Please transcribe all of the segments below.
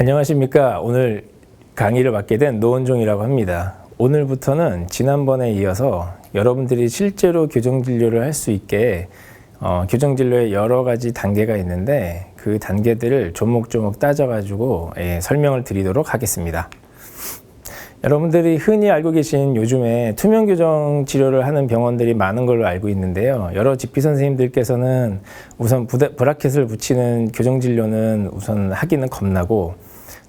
안녕하십니까. 오늘 강의를 맡게 된 노원종이라고 합니다. 오늘부터는 지난번에 이어서 여러분들이 실제로 교정 진료를 할 수 있게 어, 교정 진료의 여러 가지 단계가 있는데 그 단계들을 조목조목 따져가지고 예, 설명을 드리도록 하겠습니다. 여러분들이 흔히 알고 계신 요즘에 투명 교정 치료를 하는 병원들이 많은 걸로 알고 있는데요. 여러 집비 선생님들께서는 우선 브라켓을 붙이는 교정 진료는 우선 하기는 겁나고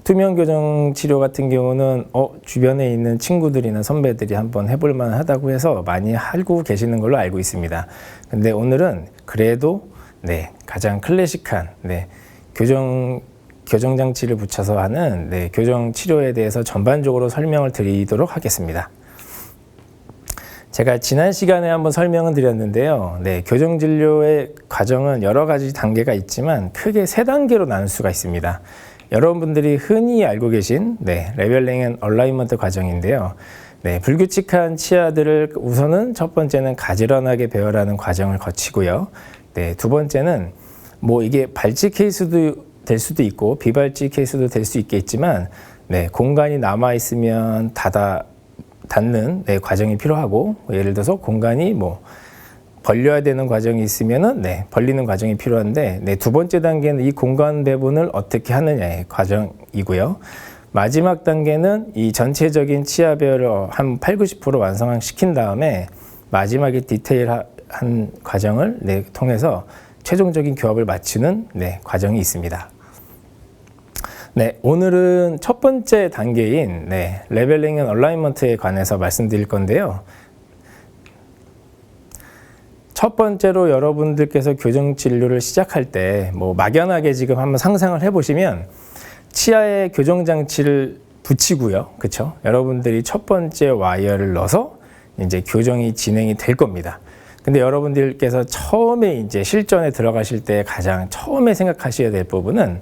투명 교정 치료 같은 경우는 어 주변에 있는 친구들이나 선배들이 한번 해볼 만하다고 해서 많이 하고 계시는 걸로 알고 있습니다. 근데 오늘은 그래도 네 가장 클래식한 네 교정 교정 장치를 붙여서 하는 네, 교정 치료에 대해서 전반적으로 설명을 드리도록 하겠습니다. 제가 지난 시간에 한번 설명을 드렸는데요. 네, 교정 진료의 과정은 여러 가지 단계가 있지만 크게 세 단계로 나눌 수가 있습니다. 여러분들이 흔히 알고 계신 네, 레벨링 앤 얼라이먼트 과정인데요. 네, 불규칙한 치아들을 우선은 첫 번째는 가지런하게 배열하는 과정을 거치고요. 네, 두 번째는 뭐 이게 발치 케이스도 될 수도 있고 비발치 케이스도 될 수 있겠지만 네, 공간이 남아 있으면 닫아 닫는 네, 과정이 필요하고 예를 들어서 공간이 뭐 벌려야 되는 과정이 있으면은 네, 벌리는 과정이 필요한데 네, 두 번째 단계는 이 공간 배분을 어떻게 하느냐의 과정이고요. 마지막 단계는 이 전체적인 치아 배열을 한 8, 90% 완성시킨 다음에 마지막에 디테일한 과정을 네, 통해서 최종적인 교합을 맞추는 네, 과정이 있습니다. 네, 오늘은 첫 번째 단계인 네, 레벨링 앤 얼라이먼트에 관해서 말씀드릴 건데요. 첫 번째로 여러분들께서 교정 진료를 시작할 때 뭐 막연하게 지금 한번 상상을 해 보시면 치아에 교정 장치를 붙이고요. 그렇죠? 여러분들이 첫 번째 와이어를 넣어서 이제 교정이 진행이 될 겁니다. 근데 여러분들께서 처음에 이제 실전에 들어가실 때 가장 처음에 생각하셔야 될 부분은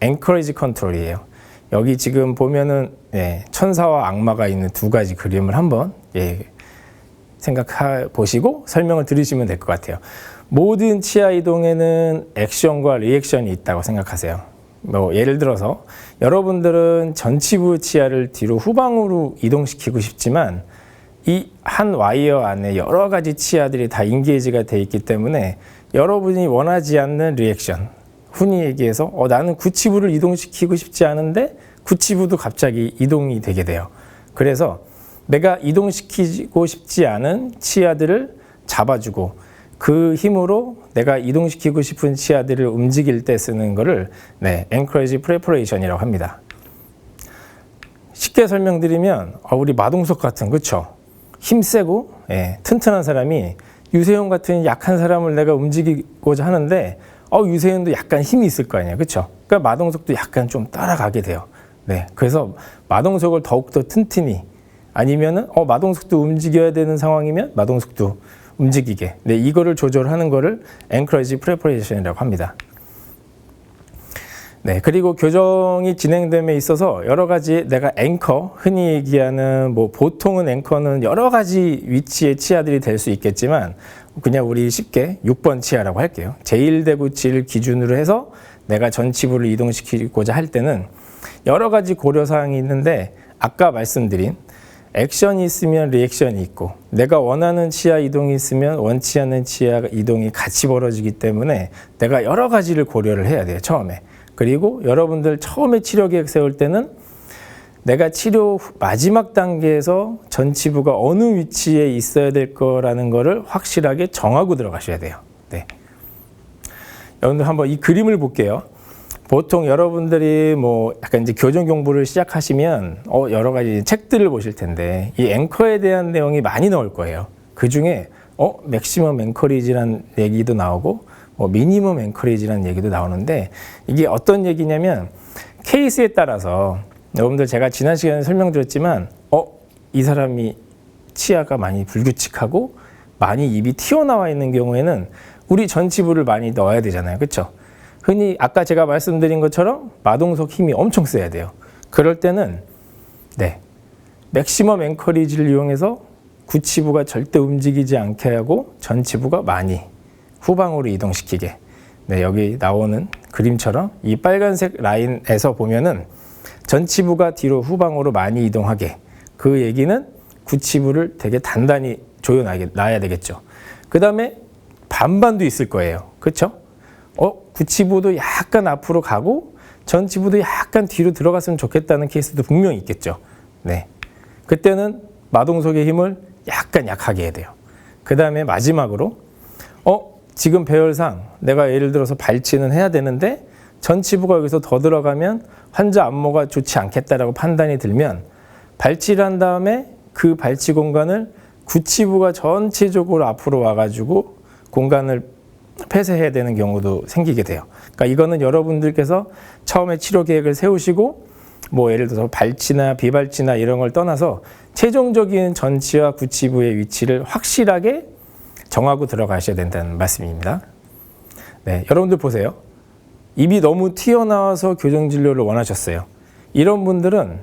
앵커리지 컨트롤이에요. 여기 지금 보면은 예, 천사와 악마가 있는 두 가지 그림을 한번 예, 생각해 보시고 설명을 들으시면 될 것 같아요. 모든 치아 이동에는 액션과 리액션이 있다고 생각하세요. 뭐 예를 들어서 여러분들은 전치부 치아를 뒤로 후방으로 이동시키고 싶지만 이 한 와이어 안에 여러 가지 치아들이 다 인게이지가 돼 있기 때문에 여러분이 원하지 않는 리액션 흔히 얘기해서 어, 나는 구치부를 이동시키고 싶지 않은데 구치부도 갑자기 이동이 되게 돼요. 그래서 내가 이동시키고 싶지 않은 치아들을 잡아주고 그 힘으로 내가 이동시키고 싶은 치아들을 움직일 때 쓰는 거를 네, encourage preparation이라고 합니다. 쉽게 설명드리면 어, 우리 마동석 같은 그쵸? 힘 세고 예, 튼튼한 사람이 유세윤 같은 약한 사람을 내가 움직이고자 하는데 어, 유세윤도 약간 힘이 있을 거 아니에요. 그쵸? 그러니까 마동석도 약간 좀 따라가게 돼요. 네. 그래서 마동석을 더욱더 튼튼히 아니면은 어, 마동석도 움직여야 되는 상황이면 마동석도 움직이게. 네. 이거를 조절하는 거를 encourage preparation이라고 합니다. 네, 그리고 교정이 진행됨에 있어서 여러 가지 내가 앵커, 흔히 얘기하는 뭐 보통은 앵커는 여러 가지 위치의 치아들이 될 수 있겠지만 그냥 우리 쉽게 6번 치아라고 할게요. 제1대구치를 기준으로 해서 내가 전치부를 이동시키고자 할 때는 여러 가지 고려사항이 있는데 아까 말씀드린 액션이 있으면 리액션이 있고 내가 원하는 치아 이동이 있으면 원치 않는 치아 이동이 같이 벌어지기 때문에 내가 여러 가지를 고려를 해야 돼요 처음에 그리고 여러분들 처음에 치료 계획 세울 때는 내가 치료 후- 마지막 단계에서 전치부가 어느 위치에 있어야 될 거라는 거를 확실하게 정하고 들어가셔야 돼요. 네. 여러분들 한번 이 그림을 볼게요. 보통 여러분들이 뭐 약간 이제 교정 공부를 시작하시면 어 여러 가지 책들을 보실 텐데 이 앵커에 대한 내용이 많이 나올 거예요. 그 중에 어 맥시멈 앵커리지란 얘기도 나오고 뭐 미니멈 앵커리지란 얘기도 나오는데 이게 어떤 얘기냐면 케이스에 따라서 여러분들 제가 지난 시간에 설명드렸지만 어 이 사람이 치아가 많이 불규칙하고 많이 입이 튀어나와 있는 경우에는 우리 전치부를 많이 넣어야 되잖아요. 그렇죠? 흔히 아까 제가 말씀드린 것처럼 마동석 힘이 엄청 세야 돼요. 그럴 때는 네. 맥시멈 앵커리지를 이용해서 구치부가 절대 움직이지 않게 하고 전치부가 많이 후방으로 이동시키게. 네, 여기 나오는 그림처럼 이 빨간색 라인에서 보면은 전치부가 뒤로 후방으로 많이 이동하게 그 얘기는 구치부를 되게 단단히 조여놔야 놔야 되겠죠. 그 다음에 반반도 있을 거예요. 그렇죠? 어, 구치부도 약간 앞으로 가고 전치부도 약간 뒤로 들어갔으면 좋겠다는 케이스도 분명히 있겠죠. 네. 그때는 마동석의 힘을 약간 약하게 해야 돼요. 그 다음에 마지막으로 어, 지금 배열상 내가 예를 들어서 발치는 해야 되는데 전치부가 여기서 더 들어가면 환자 안모가 좋지 않겠다라고 판단이 들면 발치를 한 다음에 그 발치 공간을 구치부가 전체적으로 앞으로 와가지고 공간을 폐쇄해야 되는 경우도 생기게 돼요. 그러니까 이거는 여러분들께서 처음에 치료 계획을 세우시고 뭐 예를 들어서 발치나 비발치나 이런 걸 떠나서 최종적인 전치와 구치부의 위치를 확실하게 정하고 들어가셔야 된다는 말씀입니다. 네, 여러분들 보세요. 입이 너무 튀어나와서 교정 진료를 원하셨어요. 이런 분들은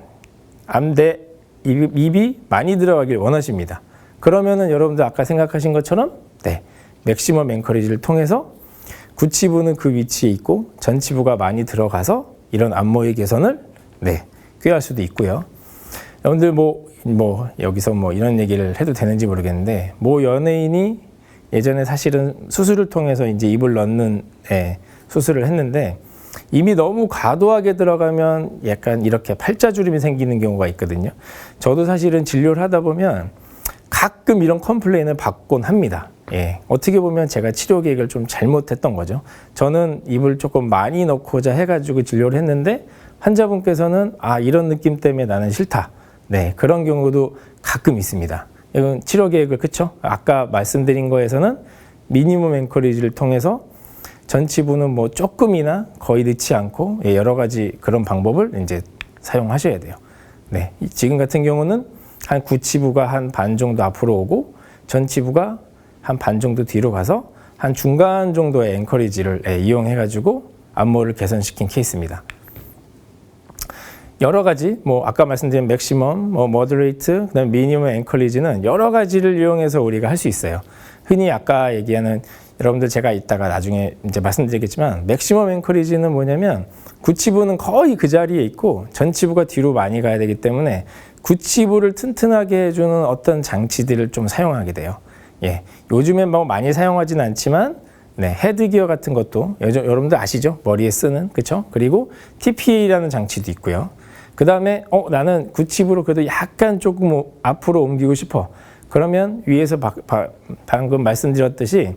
암대 입이, 입이 많이 들어가길 원하십니다. 그러면은 여러분들 아까 생각하신 것처럼 네, 맥시멈 앵커리지를 통해서 구치부는 그 위치에 있고 전치부가 많이 들어가서 이런 안모의 개선을 네, 꾀할 수도 있고요. 여러분들 뭐, 뭐 여기서 뭐 이런 얘기를 해도 되는지 모르겠는데 뭐 연예인이 예전에 사실은 수술을 통해서 이제 입을 넣는 예, 수술을 했는데 이미 너무 과도하게 들어가면 약간 이렇게 팔자주름이 생기는 경우가 있거든요. 저도 사실은 진료를 하다 보면 가끔 이런 컴플레인을 받곤 합니다. 예, 어떻게 보면 제가 치료 계획을 좀 잘못했던 거죠. 저는 입을 조금 많이 넣고자 해가지고 진료를 했는데 환자분께서는 아 이런 느낌 때문에 나는 싫다. 네 그런 경우도 가끔 있습니다. 이건 치료 계획을 그쵸? 아까 말씀드린 거에서는 미니멈 앵커리지를 통해서 전치부는 뭐 조금이나 거의 넣지 않고 예, 여러 가지 그런 방법을 이제 사용하셔야 돼요. 네, 이- 지금 같은 경우는 한 구치부가 한 반 정도 앞으로 오고 전치부가 한 반 정도 뒤로 가서 한 중간 정도의 앵커리지를 예, 이용해 가지고 안모를 개선시킨 케이스입니다. 여러 가지 뭐 아까 말씀드린 맥시멈, 뭐 머더레이트, 그다음 미니멈 앵커리지는 여러 가지를 이용해서 우리가 할 수 있어요. 흔히 아까 얘기하는 여러분들 제가 이따가 나중에 이제 말씀드리겠지만 맥시멈 앵커리지는 뭐냐면 구치부는 거의 그 자리에 있고 전치부가 뒤로 많이 가야 되기 때문에 구치부를 튼튼하게 해주는 어떤 장치들을 좀 사용하게 돼요. 예, 요즘엔 뭐 많이 사용하진 않지만 네, 헤드기어 같은 것도 여, 여러분들 아시죠? 머리에 쓰는 그렇죠? 그리고 TPA라는 장치도 있고요. 그 다음에 어 나는 구칩으로 그래도 약간 조금 오- 앞으로 옮기고 싶어. 그러면 위에서 바- 바- 방금 말씀드렸듯이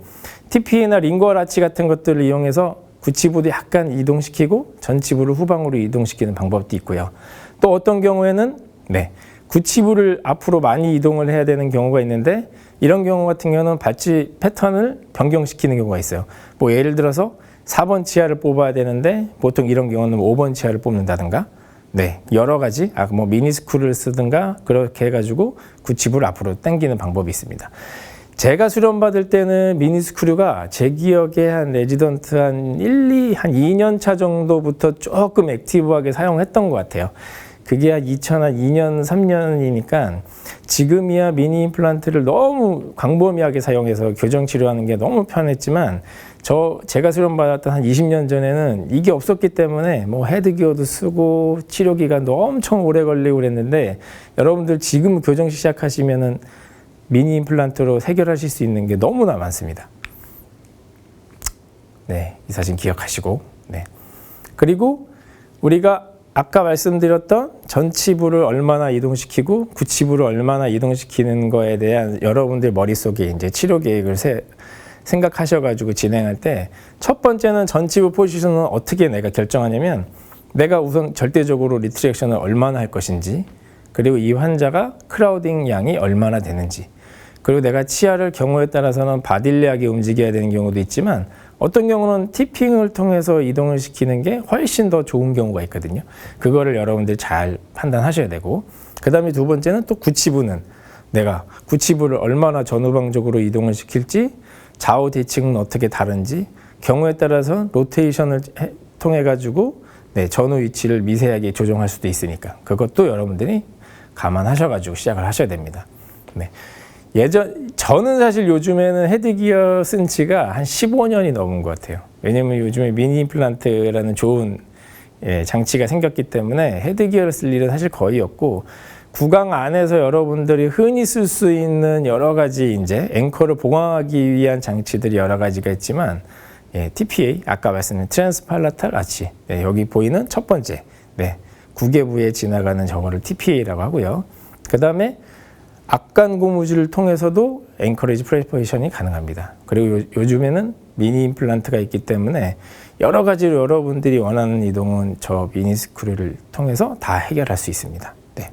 TPA나 링거 라치 같은 것들을 이용해서 구치부도 약간 이동시키고 전치부를 후방으로 이동시키는 방법도 있고요. 또 어떤 경우에는 네 구치부를 앞으로 많이 이동을 해야 되는 경우가 있는데 이런 경우 같은 경우는 발치 패턴을 변경시키는 경우가 있어요. 뭐 예를 들어서 4번 치아를 뽑아야 되는데 보통 이런 경우는 5번 치아를 뽑는다든가 네 여러 가지 아 뭐 미니스크를 쓰든가 그렇게 해가지고 구치부를 앞으로 당기는 방법이 있습니다. 제가 수련 받을 때는 미니스크류가 제 기억에 한 레지던트 한 1, 2, 한 2년 차 정도부터 조금 액티브하게 사용했던 것 같아요. 그게 한 2002년, 3년이니까 지금이야 미니 임플란트를 너무 광범위하게 사용해서 교정 치료하는 게 너무 편했지만 저 제가 수련 받았던 한 20년 전에는 이게 없었기 때문에 뭐 헤드기어도 쓰고 치료 기간도 엄청 오래 걸리고 그랬는데 여러분들 지금 교정 시작하시면은 미니 임플란트로 해결하실 수 있는 게 너무나 많습니다. 네, 이 사진 기억하시고, 네. 그리고 우리가 아까 말씀드렸던 전치부를 얼마나 이동시키고 구치부를 얼마나 이동시키는 거에 대한 여러분들 머릿속에 이제 치료 계획을 세, 생각하셔가지고 진행할 때 첫 번째는 전치부 포지션은 어떻게 내가 결정하냐면 내가 우선 절대적으로 리트렉션을 얼마나 할 것인지 그리고 이 환자가 크라우딩 양이 얼마나 되는지 그리고 내가 치아를 경우에 따라서는 바딜리하게 움직여야 되는 경우도 있지만 어떤 경우는 티핑을 통해서 이동을 시키는 게 훨씬 더 좋은 경우가 있거든요. 그거를 여러분들 잘 판단하셔야 되고 그 다음에 두 번째는 또 구치부는 내가 구치부를 얼마나 전후방적으로 이동을 시킬지 좌우 대칭은 어떻게 다른지 경우에 따라서 로테이션을 해- 통해 가지고 네, 전후 위치를 미세하게 조정할 수도 있으니까 그것도 여러분들이 감안하셔 가지고 시작을 하셔야 됩니다. 네. 예전 저는 사실 요즘에는 헤드기어 쓴 지가 한 15년이 넘은 것 같아요. 왜냐면 요즘에 미니 임플란트라는 좋은 예, 장치가 생겼기 때문에 헤드기어를 쓸 일은 사실 거의 없고 구강 안에서 여러분들이 흔히 쓸 수 있는 여러 가지 이제 앵커를 보강하기 위한 장치들이 여러 가지가 있지만 예, TPA 아까 말씀드린 트랜스팔라탈 아치 네, 여기 보이는 첫 번째 네, 구개부에 지나가는 저거를 TPA라고 하고요. 그 다음에 악간 고무줄을 통해서도 앵커레지 프레퍼레이션이 가능합니다. 그리고 요, 요즘에는 미니 임플란트가 있기 때문에 여러 가지로 여러분들이 원하는 이동은 저 미니 스크류를 통해서 다 해결할 수 있습니다. 네.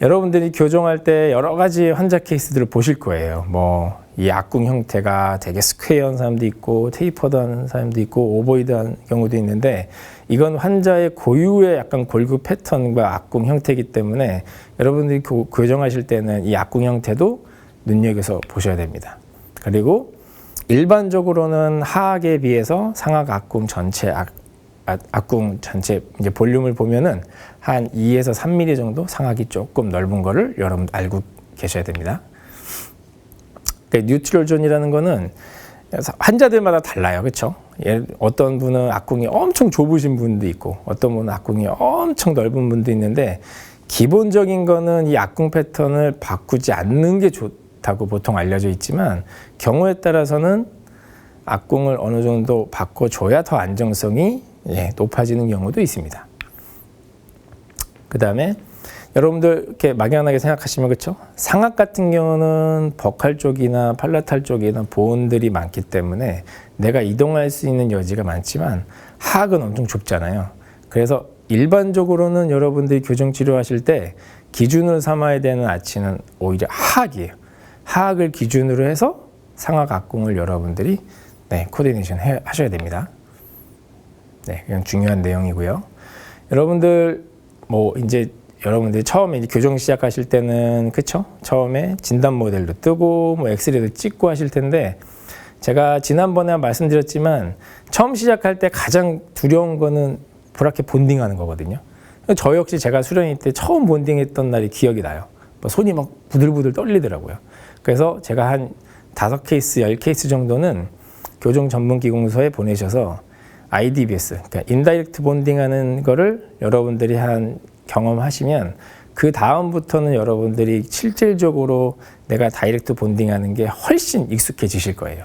여러분들이 교정할 때 여러 가지 환자 케이스들을 보실 거예요. 뭐 이 악궁 형태가 되게 스퀘어한 사람도 있고 테이퍼드한 사람도 있고 오보이드한 경우도 있는데 이건 환자의 고유의 약간 골구 패턴과 악궁 형태이기 때문에 여러분들이 교, 교정하실 때는 이 악궁 형태도 눈여겨서 보셔야 됩니다. 그리고 일반적으로는 하악에 비해서 상악 악궁 전체 악, 악- 악궁 전체 이제 볼륨을 보면은 한 2에서 3mm 정도 상악이 조금 넓은 거를 여러분 알고 계셔야 됩니다. 그 뉴트럴 존이라는 거는 환자들마다 달라요. 그렇죠? 어떤 분은 악궁이 엄청 좁으신 분도 있고 어떤 분은 악궁이 엄청 넓은 분도 있는데 기본적인 거는 이 악궁 패턴을 바꾸지 않는 게 좋다고 보통 알려져 있지만 경우에 따라서는 악궁을 어느 정도 바꿔줘야 더 안정성이 예, 높아지는 경우도 있습니다. 그 다음에 여러분들 이렇게 막연하게 생각하시면 그렇죠? 상악 같은 경우는 버칼 쪽이나 팔라탈 쪽이나 보온들이 많기 때문에 내가 이동할 수 있는 여지가 많지만 하악은 엄청 좁잖아요. 그래서 일반적으로는 여러분들이 교정 치료하실 때 기준으로 삼아야 되는 아치는 오히려 하악이에요. 하악을 기준으로 해서 상악 악궁을 여러분들이 네, 코디네이션 해, 하셔야 됩니다. 네, 그냥 중요한 내용이고요. 여러분들 뭐 이제 여러분들이 처음에 교정 시작하실 때는 그쵸? 처음에 진단 모델도 뜨고 뭐 엑스레이도 찍고 하실 텐데 제가 지난번에 말씀드렸지만 처음 시작할 때 가장 두려운 거는 브라켓 본딩하는 거거든요. 저 역시 제가 수련회 때 처음 본딩했던 날이 기억이 나요. 뭐 손이 막 부들부들 떨리더라고요. 그래서 제가 한 다섯 케이스, 열 케이스 정도는 교정 전문 기공소에 보내셔서 IDBS, 그러니까 인다이렉트 본딩하는 거를 여러분들이 한 경험하시면 그 다음부터는 여러분들이 실질적으로 내가 다이렉트 본딩하는 게 훨씬 익숙해지실 거예요.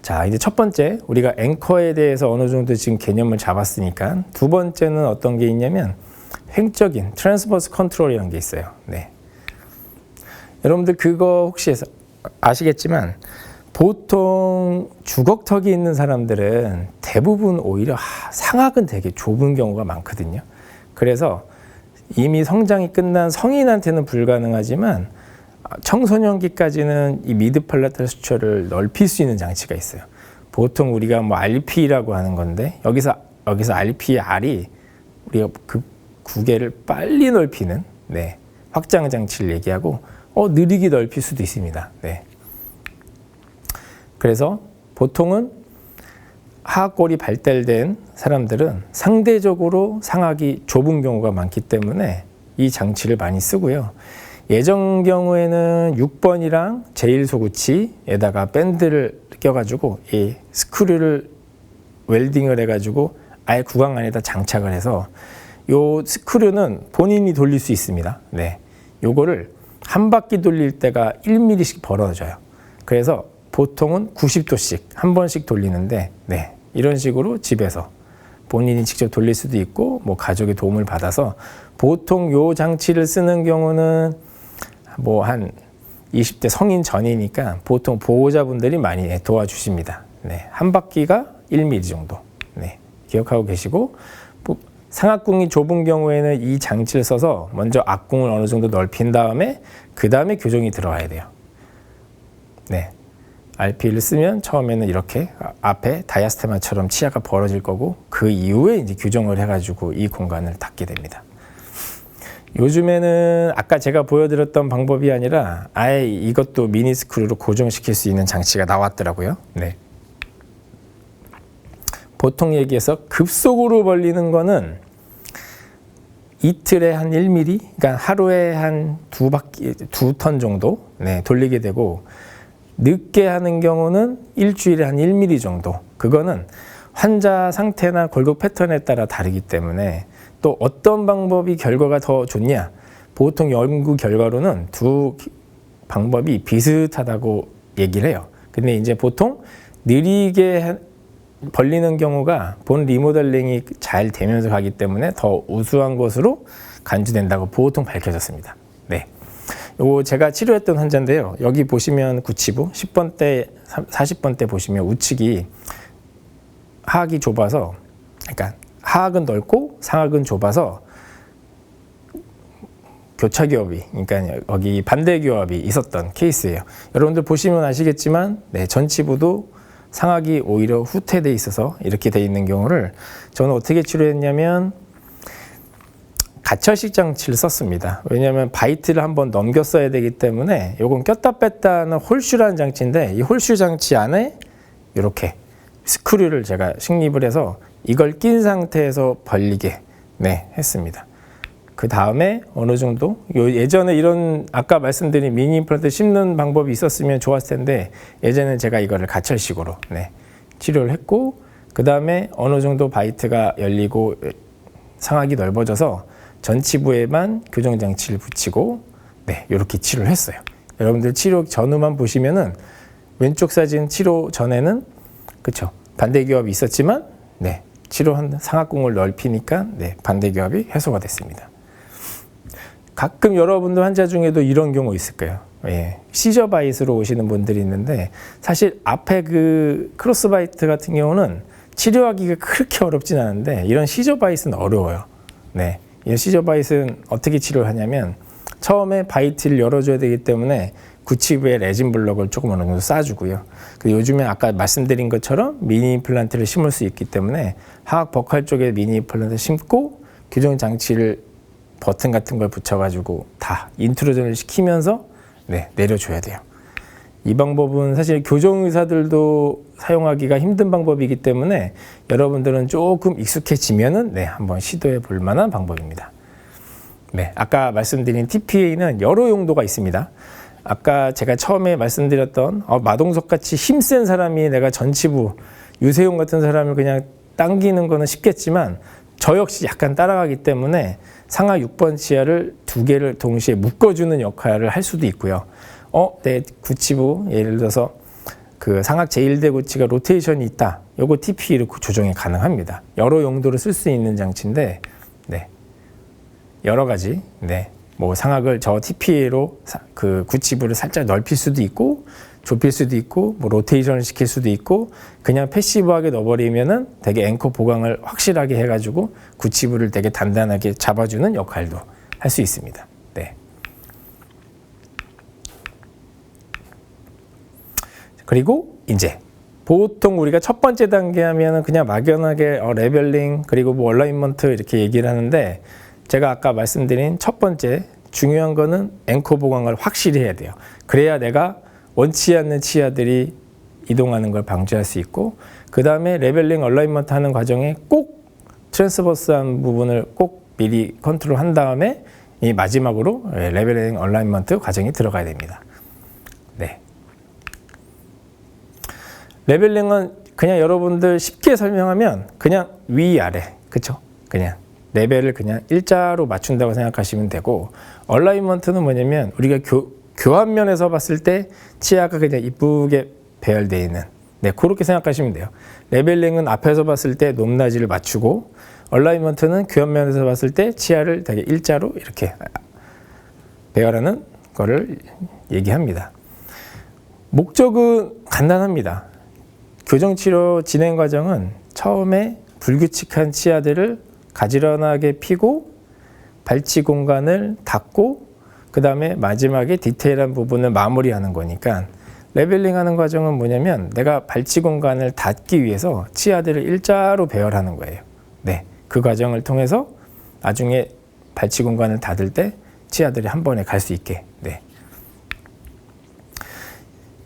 자, 이제 첫 번째 우리가 앵커에 대해서 어느 정도 지금 개념을 잡았으니까 두 번째는 어떤 게 있냐면 횡적인 트랜스버스 컨트롤이라는 게 있어요. 네. 여러분들 그거 혹시 아시겠지만 보통 주걱턱이 있는 사람들은 대부분 오히려 상악은 되게 좁은 경우가 많거든요. 그래서 이미 성장이 끝난 성인한테는 불가능하지만 청소년기까지는 이 미드 팔라탈 수초를 넓힐 수 있는 장치가 있어요. 보통 우리가 뭐 RP라고 하는 건데 여기서 여기서 RP의 R이 우리가 그 구개를 빨리 넓히는 네, 확장 장치를 얘기하고 어 느리게 넓힐 수도 있습니다. 네. 그래서 보통은 하악골이 발달된 사람들은 상대적으로 상악이 좁은 경우가 많기 때문에 이 장치를 많이 쓰고요. 예전 경우에는 6번이랑 제일 소구치에다가 밴드를 껴가지고 이 스크류를 웰딩을 해가지고 아예 구강 안에다 장착을 해서 요 스크류는 본인이 돌릴 수 있습니다. 네. 요거를 한 바퀴 돌릴 때가 1mm씩 벌어져요. 그래서 보통은 90도씩 한 번씩 돌리는데 네, 이런 식으로 집에서 본인이 직접 돌릴 수도 있고 뭐 가족의 도움을 받아서 보통 요 장치를 쓰는 경우는 뭐 한 20대 성인 전이니까 보통 보호자분들이 많이 도와주십니다. 네, 한 바퀴가 1mm 정도. 네, 기억하고 계시고 뭐 상악궁이 좁은 경우에는 이 장치를 써서 먼저 악궁을 어느 정도 넓힌 다음에 그 다음에 교정이 들어와야 돼요. 네, RP를 쓰면 처음에는 이렇게 앞에 다이아스테마처럼 치아가 벌어질 거고 그 이후에 이제 규정을 해가지고 이 공간을 닫게 됩니다. 요즘에는 아까 제가 보여드렸던 방법이 아니라 아예 이것도 미니 스크류로 고정시킬 수 있는 장치가 나왔더라고요. 네. 보통 얘기해서 급속으로 벌리는 거는 이틀에 한 1mm, 그러니까 하루에 한 두 바퀴, 두 턴 정도 네, 돌리게 되고 늦게 하는 경우는 일주일에 한 1mm 정도. 그거는 환자 상태나 골격 패턴에 따라 다르기 때문에 또 어떤 방법이 결과가 더 좋냐? 보통 연구 결과로는 두 기- 방법이 비슷하다고 얘기를 해요. 근데 이제 보통 느리게 하- 벌리는 경우가 본 리모델링이 잘 되면서 가기 때문에 더 우수한 것으로 간주된다고 보통 밝혀졌습니다. 네. 요거 제가 치료했던 환자인데요. 여기 보시면 구치부 10번대, 40번대 보시면 우측이 하악이 좁아서 그러니까 하악은 넓고 상악은 좁아서 교차 기업이 그러니까 여기 반대 기업이 있었던 케이스예요. 여러분들 보시면 아시겠지만 네, 전치부도 상악이 오히려 후퇴돼 있어서 이렇게 돼 있는 경우를 저는 어떻게 치료했냐면 가철식 장치를 썼습니다. 왜냐하면 바이트를 한번 넘겼어야 되기 때문에 요건 꼈다 뺐다 하는 홀슈라는 장치인데 이 홀슈 장치 안에 이렇게 스크류를 제가 식립을 해서 이걸 낀 상태에서 벌리게 네, 했습니다. 그 다음에 어느 정도 요 예전에 이런 아까 말씀드린 미니 임플란트 심는 방법이 있었으면 좋았을 텐데 예전에 제가 이거를 가철식으로 네, 치료를 했고 그 다음에 어느 정도 바이트가 열리고 상악이 넓어져서 전치부에만 교정 장치를 붙이고 네 이렇게 치료를 했어요. 여러분들 치료 전후만 보시면은 왼쪽 사진 치료 전에는 그쵸 반대 기업이 있었지만 네 치료한 상악공을 넓히니까 네 반대 기업이 해소가 됐습니다. 가끔 여러분들 환자 중에도 이런 경우 있을 거예요. 예. 시저 바이스로 오시는 분들이 있는데 사실 앞에 그 크로스 바이트 같은 경우는 치료하기가 그렇게 어렵진 않은데 이런 시저 바이스는 어려워요. 네. 이 시저 바이스는 어떻게 치료를 하냐면 처음에 바이트를 열어줘야 되기 때문에 구치부에 레진 블럭을 조금 어느 정도 싸주고요. 그 요즘에 아까 말씀드린 것처럼 미니 임플란트를 심을 수 있기 때문에 하악 버칼 쪽에 미니 임플란트 심고 교정 장치를 버튼 같은 걸 붙여가지고 다 인트로전을 시키면서 네, 내려줘야 돼요. 이 방법은 사실 교정 의사들도 사용하기가 힘든 방법이기 때문에 여러분들은 조금 익숙해지면은 네, 한번 시도해 볼 만한 방법입니다. 네, 아까 말씀드린 TPA는 여러 용도가 있습니다. 아까 제가 처음에 말씀드렸던 어, 마동석 같이 힘센 사람이 내가 전치부 유세용 같은 사람을 그냥 당기는 거는 쉽겠지만 저 역시 약간 따라가기 때문에 상하 6번 치아를 두 개를 동시에 묶어주는 역할을 할 수도 있고요. 어, 내 구치부 예를 들어서 그 상악 제1대 구치가 로테이션이 있다. 요거 TP로 조정이 가능합니다. 여러 용도로 쓸 수 있는 장치인데, 네. 여러 가지, 네. 뭐 상악을 저 TPA로 그 구치부를 살짝 넓힐 수도 있고, 좁힐 수도 있고, 뭐 로테이션을 시킬 수도 있고, 그냥 패시브하게 넣어버리면은 되게 앵커 보강을 확실하게 해가지고 구치부를 되게 단단하게 잡아주는 역할도 할 수 있습니다. 네. 그리고 이제 보통 우리가 첫 번째 단계 하면은 그냥 막연하게 어, 레벨링 그리고 뭐 얼라인먼트 이렇게 얘기를 하는데 제가 아까 말씀드린 첫 번째 중요한 거는 앵커 보강을 확실히 해야 돼요. 그래야 내가 원치 않는 치아들이 이동하는 걸 방지할 수 있고 그 다음에 레벨링 얼라인먼트 하는 과정에 꼭 트랜스버스한 부분을 꼭 미리 컨트롤 한 다음에 이 마지막으로 예, 레벨링 얼라인먼트 과정이 들어가야 됩니다. 레벨링은 그냥 여러분들 쉽게 설명하면 그냥 위아래. 그쵸? 그냥 레벨을 그냥 일자로 맞춘다고 생각하시면 되고 얼라인먼트는 뭐냐면 우리가 교, 교환 면에서 봤을 때 치아가 그냥 이쁘게 배열되어 있는. 네 그렇게 생각하시면 돼요. 레벨링은 앞에서 봤을 때 높낮이를 맞추고 얼라인먼트는 교환 면에서 봤을 때 치아를 되게 일자로 이렇게 배열하는 거를 얘기합니다. 목적은 간단합니다 교정치료 진행 과정은 처음에 불규칙한 치아들을 가지런하게 피고 발치 공간을 닫고 그 다음에 마지막에 디테일한 부분을 마무리하는 거니까 레벨링 하는 과정은 뭐냐면 내가 발치 공간을 닫기 위해서 치아들을 일자로 배열하는 거예요. 네. 그 과정을 통해서 나중에 발치 공간을 닫을 때 치아들이 한 번에 갈 수 있게. 네.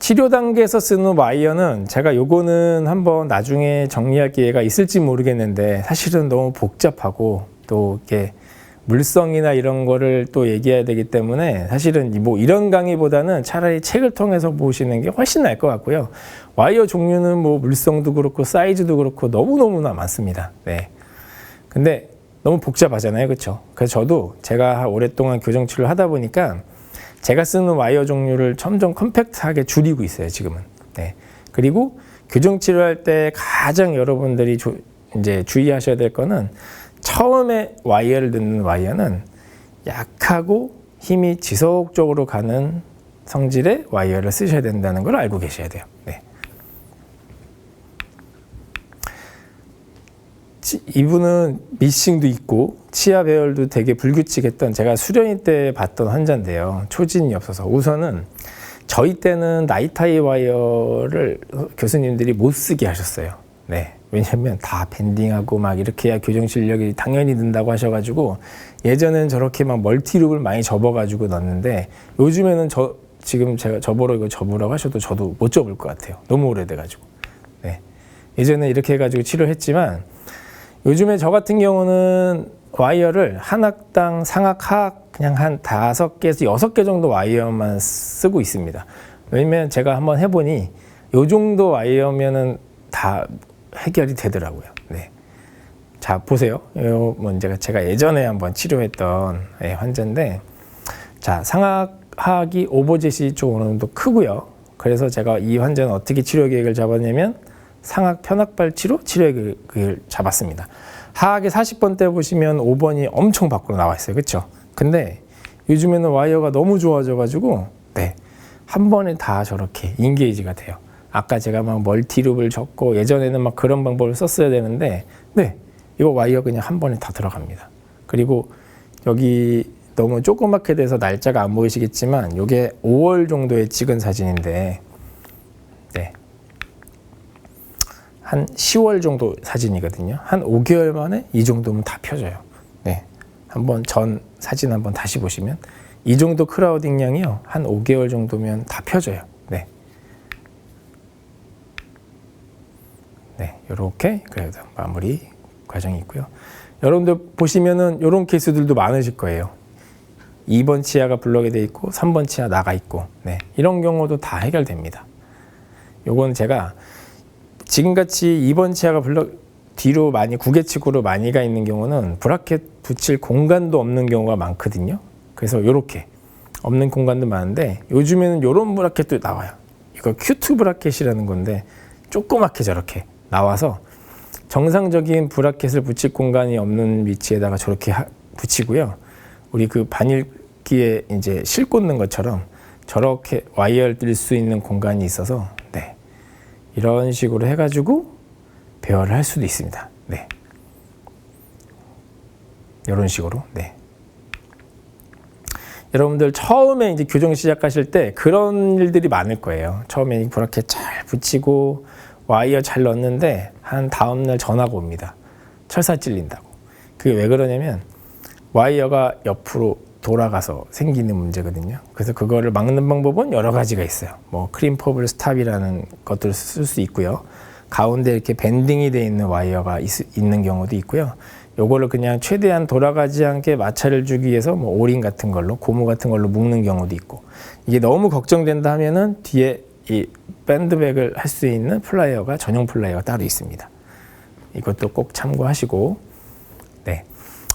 치료 단계에서 쓰는 와이어는 제가 요거는 한번 나중에 정리할 기회가 있을지 모르겠는데 사실은 너무 복잡하고 또 이렇게 물성이나 이런 거를 또 얘기해야 되기 때문에 사실은 뭐 이런 강의보다는 차라리 책을 통해서 보시는 게 훨씬 나을 것 같고요. 와이어 종류는 뭐 물성도 그렇고 사이즈도 그렇고 너무너무나 많습니다. 네. 근데 너무 복잡하잖아요. 그렇죠? 그래서 저도 제가 오랫동안 교정 치료를 하다 보니까 제가 쓰는 와이어 종류를 점점 컴팩트하게 줄이고 있어요. 지금은. 네. 그리고 교정 치료할 때 가장 여러분들이 조, 이제 주의하셔야 될 거는 처음에 와이어를 넣는 와이어는 약하고 힘이 지속적으로 가는 성질의 와이어를 쓰셔야 된다는 걸 알고 계셔야 돼요. 네. 치- 이분은 미싱도 있고 치아 배열도 되게 불규칙했던 제가 수련회 때 봤던 환자인데요. 초진이 없어서 우선은 저희 때는 나이타이 와이어를 교수님들이 못 쓰게 하셨어요. 네. 왜냐면 다 밴딩하고 막 이렇게 해야 교정 실력이 당연히 는다고 하셔가지고 예전엔 저렇게 막 멀티룩을 많이 접어가지고 넣었는데 요즘에는 저 지금 제가 접으러 이거 접으라고 하셔도 저도 못 접을 것 같아요. 너무 오래돼가지고. 네. 예전에 이렇게 해가지고 치료했지만 요즘에 저 같은 경우는 와이어를 한 학당 상학 하학 그냥 한 다섯 개에서 여섯 개 정도 와이어만 쓰고 있습니다. 왜냐면 제가 한번 해보니 요 정도 와이어면은 다 해결이 되더라고요. 네. 자 보세요. 요 문제가 제가 예전에 한번 치료했던 예, 환자인데 자 상하하기 오버젯이 좀 어느 정도 크고요. 그래서 제가 이 환자는 어떻게 치료 계획을 잡았냐면 상악 편악 발치로 치료 계획을 잡았습니다. 하악의 40번 때 보시면 5번이 엄청 밖으로 나와 있어요. 그렇죠? 근데 요즘에는 와이어가 너무 좋아져 가지고 네. 한 번에 다 저렇게 인게이지가 돼요. 아까 제가 막 멀티룹을 적고 예전에는 막 그런 방법을 썼어야 되는데 네. 이거 와이어 그냥 한 번에 다 들어갑니다. 그리고 여기 너무 조그맣게 돼서 날짜가 안 보이시겠지만 이게 5월 정도에 찍은 사진인데 네. 한 10월 정도 사진이거든요. 한 5개월 만에 이 정도면 다 펴져요. 네. 한번 전 사진 한번 다시 보시면 이 정도 크라우딩 양이요. 한 5개월 정도면 다 펴져요. 네. 네. 요렇게 그래도 마무리 과정이 있고요. 여러분들 보시면은 요런 케이스들도 많으실 거예요. 2번 치아가 블럭이 돼 있고 3번 치아 나가 있고 네. 이런 경우도 다 해결됩니다. 요건 제가 지금같이 2번 치아가 블럭 뒤로 많이 구개측으로 많이 가 있는 경우는 브라켓 붙일 공간도 없는 경우가 많거든요. 그래서 요렇게 없는 공간도 많은데 요즘에는 요런 브라켓도 나와요. 이거 큐트 브라켓이라는 건데 조그맣게 저렇게 나와서 정상적인 브라켓을 붙일 공간이 없는 위치에다가 저렇게 하- 붙이고요. 우리 그 바닐기에 이제 실 꽂는 것처럼 저렇게 와이어를 뜰 수 있는 공간이 있어서 네. 이런 식으로 해가지고 배열을 할 수도 있습니다. 네. 이런 식으로. 네. 여러분들 처음에 이제 교정 시작하실 때 그런 일들이 많을 거예요. 처음에 이 브라켓 잘 붙이고 와이어 잘 넣었는데 한 다음 날 전화가 옵니다. 철사 찔린다고. 그게 왜 그러냐면 와이어가 옆으로 돌아가서 생기는 문제거든요. 그래서 그거를 막는 방법은 여러 가지가 있어요. 뭐 크림 퍼블 스탑이라는 것들을 쓸 수 있고요. 가운데 이렇게 밴딩이 돼 있는 와이어가 있, 있는 경우도 있고요. 요거를 그냥 최대한 돌아가지 않게 마찰을 주기 위해서 뭐 오링 같은 걸로 고무 같은 걸로 묶는 경우도 있고 이게 너무 걱정된다 하면은 뒤에 이 밴드백을 할 수 있는 플라이어가 전용 플라이어가 따로 있습니다. 이것도 꼭 참고하시고 네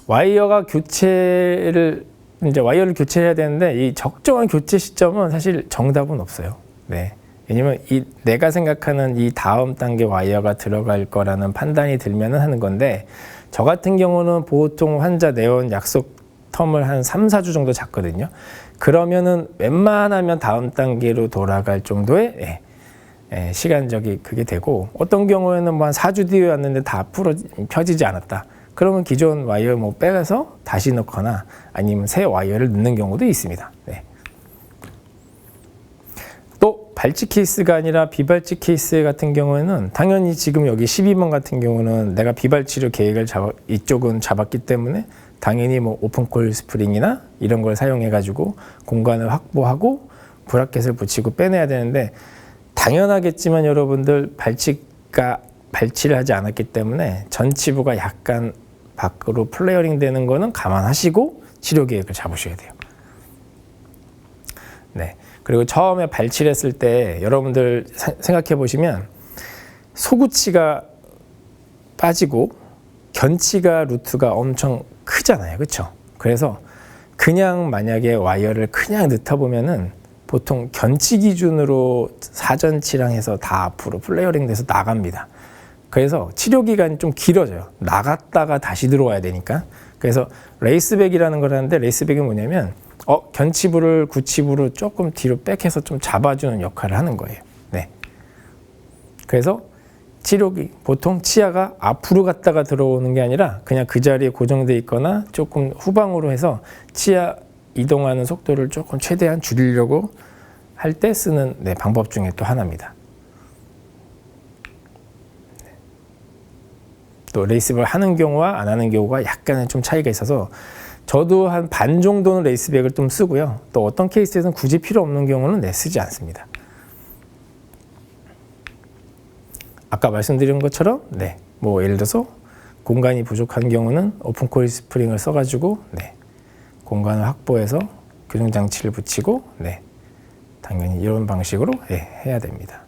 와이어가 교체를 이제 와이어를 교체해야 되는데 이 적정한 교체 시점은 사실 정답은 없어요. 네. 왜냐면 이 내가 생각하는 이 다음 단계 와이어가 들어갈 거라는 판단이 들면은 하는 건데 저 같은 경우는 보통 환자 내원 약속 텀을 한 3, 4주 정도 잡거든요. 그러면은 웬만하면 다음 단계로 돌아갈 정도의 예, 예, 시간적이 그게 되고 어떤 경우에는 뭐 한 4주 뒤에 왔는데 다 풀어 펴지지 않았다. 그러면 기존 와이어 뭐 빼서 다시 넣거나 아니면 새 와이어를 넣는 경우도 있습니다. 네. 또 발치 케이스가 아니라 비발치 케이스 같은 경우에는 당연히 지금 여기 12번 같은 경우는 내가 비발치료 계획을 잡아, 이쪽은 잡았기 때문에 당연히 뭐 오픈콜 스프링이나 이런 걸 사용해 가지고 공간을 확보하고 브라켓을 붙이고 빼내야 되는데 당연하겠지만 여러분들 발치가 발치를 하지 않았기 때문에 전치부가 약간 밖으로 플레어링 되는 거는 감안하시고 치료 계획을 잡으셔야 돼요. 네. 그리고 처음에 발치했을 때 여러분들 사- 생각해 보시면 소구치가 빠지고 견치가 루트가 엄청 크잖아요. 그렇죠? 그래서 그냥 만약에 와이어를 그냥 넣다 보면은 보통 견치 기준으로 사전치랑 해서 다 앞으로 플레이어링 돼서 나갑니다. 그래서 치료 기간이 좀 길어져요. 나갔다가 다시 들어와야 되니까. 그래서 레이스백이라는 걸 하는데 레이스백이 뭐냐면 어 견치부를 구치부를 조금 뒤로 백해서 좀 잡아주는 역할을 하는 거예요. 네. 그래서 치료기 보통 치아가 앞으로 갔다가 들어오는 게 아니라 그냥 그 자리에 고정돼 있거나 조금 후방으로 해서 치아 이동하는 속도를 조금 최대한 줄이려고 할 때 쓰는 네, 방법 중에 또 하나입니다. 네. 또 레이스백을 하는 경우와 안 하는 경우가 약간은 좀 차이가 있어서 저도 한 반 정도는 레이스백을 좀 쓰고요. 또 어떤 케이스에서는 굳이 필요 없는 경우는 네, 쓰지 않습니다. 아까 말씀드린 것처럼 네, 뭐 예를 들어서 공간이 부족한 경우는 오픈 코일 스프링을 써가지고 네, 공간을 확보해서 교정 장치를 붙이고 네, 당연히 이런 방식으로 예, 해야 됩니다.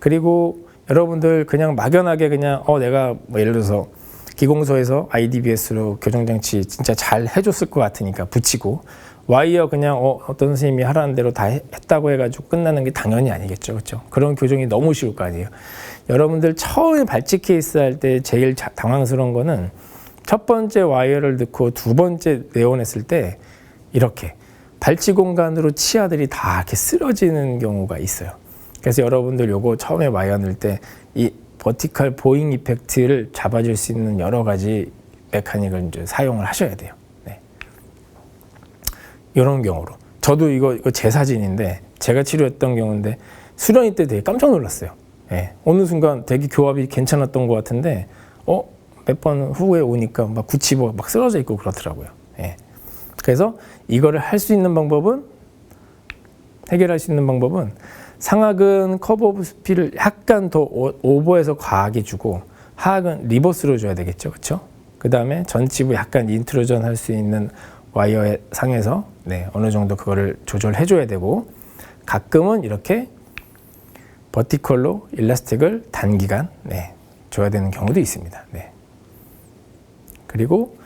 그리고 여러분들 그냥 막연하게 그냥 어 내가 뭐 예를 들어서 기공소에서 IDBS로 교정 장치 진짜 잘 해줬을 것 같으니까 붙이고 와이어 그냥 어, 어떤 선생님이 하라는 대로 다 해- 했다고 해가지고 끝나는 게 당연히 아니겠죠, 그렇죠? 그런 교정이 너무 쉬울 거 아니에요. 여러분들 처음에 발치 케이스 할 때 제일 자- 당황스러운 거는 첫 번째 와이어를 넣고 두 번째 내원했을 때 이렇게 발치 공간으로 치아들이 다 이렇게 쓰러지는 경우가 있어요. 그래서 여러분들 요거 처음에 와이어 넣을 때 이 버티컬 보잉 이펙트를 잡아줄 수 있는 여러 가지 메카닉을 이제 사용을 하셔야 돼요. 네. 이런 경우로 저도 이거 이거 제 사진인데 제가 치료했던 경우인데 수련이 때 되게 깜짝 놀랐어요. 예. 어느 순간 되게 교합이 괜찮았던 것 같은데 어 몇 번 후에 오니까 막 굳히고 막 쓰러져 있고 그렇더라고요. 예. 그래서 이거를 할 수 있는 방법은 해결할 수 있는 방법은 상악은 커브 오브 스피를 약간 더 오- 오버해서 과하게 주고 하악은 리버스로 줘야 되겠죠. 그렇죠? 그 다음에 전치부 약간 인트로전 할 수 있는 와이어 상에서 네, 어느 정도 그거를 조절해 줘야 되고 가끔은 이렇게 버티컬로 일라스틱을 단기간 네, 줘야 되는 경우도 있습니다. 네. 그리고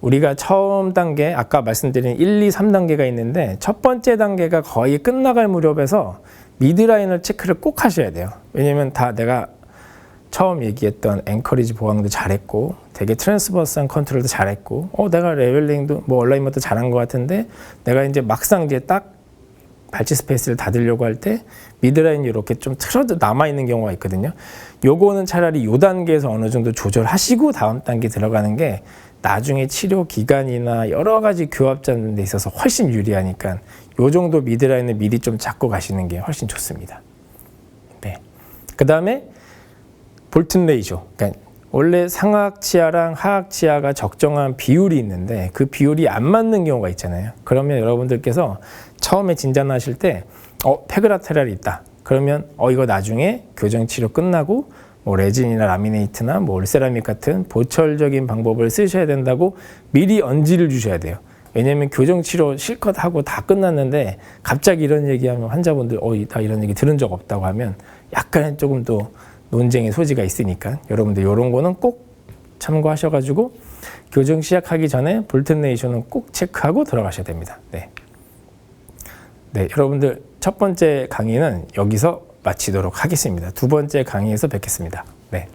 우리가 처음 단계 아까 말씀드린 1, 2, 3단계가 있는데 첫 번째 단계가 거의 끝나갈 무렵에서 미드라인을 체크를 꼭 하셔야 돼요. 왜냐면 다 내가 처음 얘기했던 앵커리지 보강도 잘했고 되게 트랜스버스한 컨트롤도 잘했고 어 내가 레벨링도 뭐 얼라인먼트 잘한 것 같은데 내가 이제 막상 이제 딱 발치 스페이스를 닫으려고 할 때 미드라인이 이렇게 좀 틀어져 남아 있는 경우가 있거든요. 요거는 차라리 요 단계에서 어느 정도 조절하시고 다음 단계 들어가는 게 나중에 치료 기간이나 여러 가지 교합 잡는 데 있어서 훨씬 유리하니까 요 정도 미드라인을 미리 좀 잡고 가시는 게 훨씬 좋습니다. 네. 그 다음에 볼튼 레이죠. 그러니까 원래 상악 치아랑 하악 치아가 적정한 비율이 있는데 그 비율이 안 맞는 경우가 있잖아요. 그러면 여러분들께서 처음에 진단하실 때 어, 페그라테랄이 있다. 그러면 어 이거 나중에 교정 치료 끝나고 뭐 레진이나 라미네이트나 뭐 올세라믹 같은 보철적인 방법을 쓰셔야 된다고 미리 언지를 주셔야 돼요. 왜냐하면 교정 치료 실컷 하고 다 끝났는데 갑자기 이런 얘기하면 환자분들 어, 나 이런 얘기 들은 적 없다고 하면 약간 조금 더 논쟁의 소지가 있으니까 여러분들 이런 거는 꼭 참고하셔가지고 교정 시작하기 전에 볼튼 레이쇼는 꼭 체크하고 들어가셔야 됩니다. 네. 네, 여러분들 첫 번째 강의는 여기서 마치도록 하겠습니다. 두 번째 강의에서 뵙겠습니다. 네.